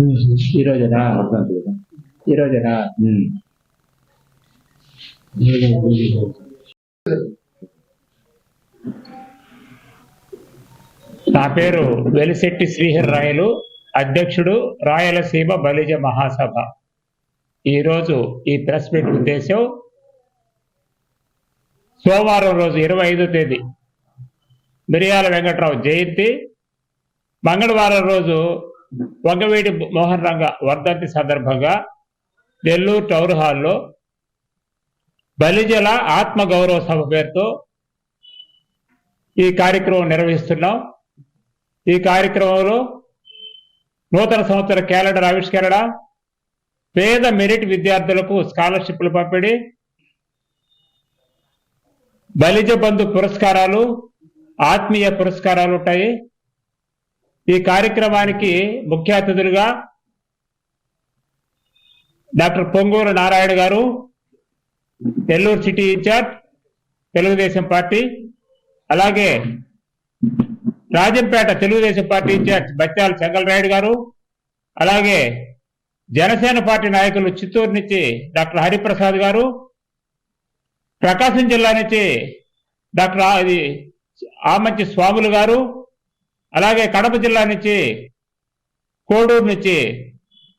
ఈ రోజునా ఈ రోజునా ఉమ్. నా పేరు వెలిశెట్టి శ్రీహర్ రాయలు అధ్యక్షుడు రాయలసీమ బలిజ మహాసభ. ఈరోజు ఈ ప్రెస్ మీట్ ఉద్దేశం సోమవారం రోజు ఇరవై ఐదో తేదీ మిరియాల వెంకట్రావు జయంతి. మంగళవారం రోజు వంగవీటి మోహన్ రంగ వర్ధంతి సందర్భంగా నెల్లూరు టౌన్ హాల్లో బలిజల ఆత్మ గౌరవ సభ పేరుతో ఈ కార్యక్రమం నిర్వహిస్తున్నాం. ఈ కార్యక్రమంలో నూతన సంవత్సర క్యాలెండర్ ఆవిష్కరణ పేద మెరిట్ విద్యార్థులకు స్కాలర్షిప్లు పంపిణీ బలిజ బంధు పురస్కారాలు ఆత్మీయ పురస్కారాలు ఉంటాయి. ఈ కార్యక్రమానికి ముఖ్య అతిథులుగా doctor Ponguru Narayana garu Nellore city incharge Telugu Desam party అలాగే రాజంపేట తెలుగుదేశం పార్టీ ఇన్ఛార్జ్ బత్యాల చెంగలరాయుడు గారు అలాగే జనసేన పార్టీ నాయకులు చిత్తూరు నుంచి డాక్టర్ హరిప్రసాద్ గారు ప్రకాశం జిల్లా నుంచి డాక్టర్ ఇది ఆమంచి స్వాములు గారు అలాగే కడప జిల్లా నుంచి కోడూరు నుంచి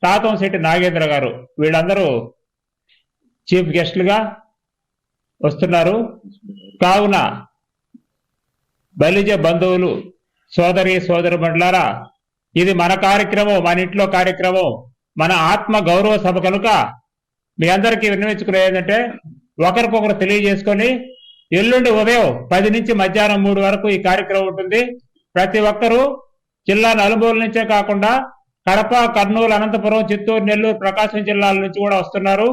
తాతంశెట్టి నాగేంద్ర గారు వీళ్ళందరూ చీఫ్ గెస్టులుగా వస్తున్నారు. కావున బలిజ బంధువులు సోదరి సోదరు మండలారా ఇది మన కార్యక్రమం మన ఇంట్లో కార్యక్రమం మన ఆత్మ గౌరవ సభ కనుక మీ అందరికీ విన్నవించుకునే ఏంటంటే ఒకరికొకరు తెలియజేసుకొని ఎల్లుండి ఉదయం పది నుంచి మధ్యాహ్నం మూడు వరకు ఈ కార్యక్రమం ఉంటుంది. ప్రతి ఒక్కరూ జిల్లా నలుమూల నుంచే కాకుండా కడప కర్నూలు అనంతపురం చిత్తూరు నెల్లూరు ప్రకాశం జిల్లాల నుంచి కూడా వస్తున్నారు.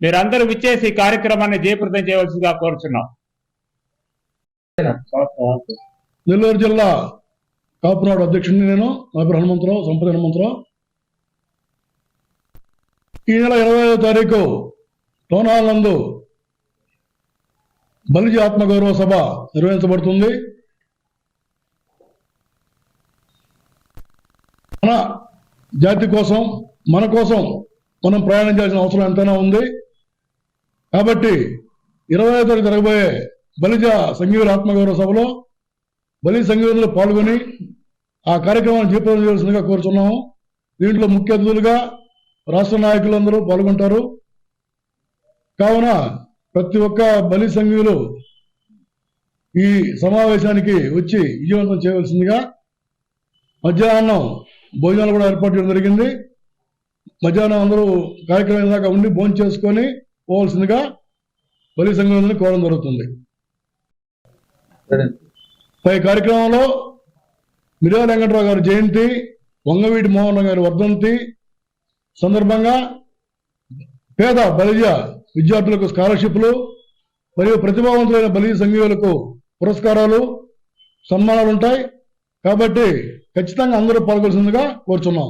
మీరందరూ విచ్చేసి ఈ కార్యక్రమాన్ని జయప్రదం చేయవలసిందిగా కోరుచున్నాం. నెల్లూరు జిల్లా కాపునాడు అధ్యక్షుడిని నేను నా పేరు హనుమంతరావు సంపద హనుమంతరావు. ఈ నెల ఇరవై ఐదో తారీఖు టౌన్ హాల్ నందు బలిజీ ఆత్మగౌరవ సభ నిర్వహించబడుతుంది. మన జాతి కోసం మన కోసం మనం ప్రయాణించాల్సిన అవసరం ఎంతైనా ఉంది. కాబట్టి ఇరవై ఐదో తారీఖు జరగబోయే బలిజ సంఘీయుల ఆత్మగౌరవ సభలో బలి సంఘీయులు పాల్గొని ఆ కార్యక్రమాన్ని జయప్రదం చేయాల్సిందిగా కోరుతున్నాము దీంట్లో ముఖ్య అతిథులుగా రాష్ట్ర నాయకులందరూ పాల్గొంటారు. కావున ప్రతి ఒక్క బలి సంఘీయులు ఈ సమావేశానికి వచ్చి విజయవంతం చేయవలసిందిగా మధ్యాహ్నం భోజనాలు కూడా ఏర్పాటు చేయడం జరిగింది. మధ్యాహ్నం అందరూ కార్యక్రమం దాకా ఉండి భోజనం చేసుకొని పోవాల్సిందిగా బలి సంఘం కోరడం జరుగుతుంది. పై కార్యక్రమంలో మిర్యాల వెంకటరావు గారి జయంతి వంగవీటి మోహన్ గారి వర్ధంతి సందర్భంగా పేద బలిజ విద్యార్థులకు స్కాలర్షిప్లు మరియు ప్రతిభావంతులైన బలిజ సంఘీయులకు పురస్కారాలు సన్మానాలు ఉంటాయి కాబట్టి ఖచ్చితంగా అందరూ పాల్గొల్సిందిగా కోరుచున్నాం.